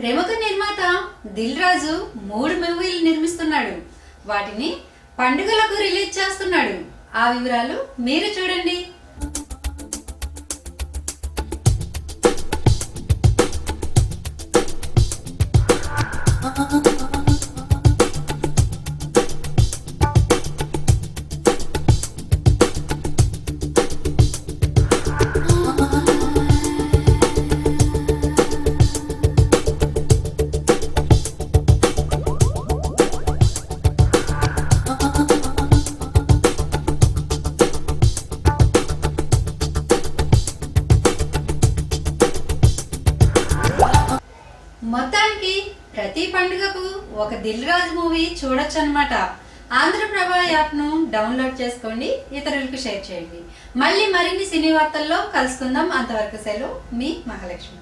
ప్రముఖ నిర్మాత దిల్ రాజు మూడు మూవీలు నిర్మిస్తున్నాడు. వాటిని పండుగలకు రిలీజ్ చేస్తున్నాడు. ఆ వివరాలు మీరు చూడండి. మొత్తానికి ప్రతి పండుగకు ఒక దిల్ రాజు మూవీ చూడొచ్చు అనమాట ఆంధ్రప్రభ యాప్ను డౌన్లోడ్ చేసుకోండి ఇతరులకు షేర్ చేయండి. మళ్ళీ మరిన్ని సినీ వార్తల్లో కలుసుకుందాం. అంతవరకు సెలవు మీ మహాలక్ష్మి.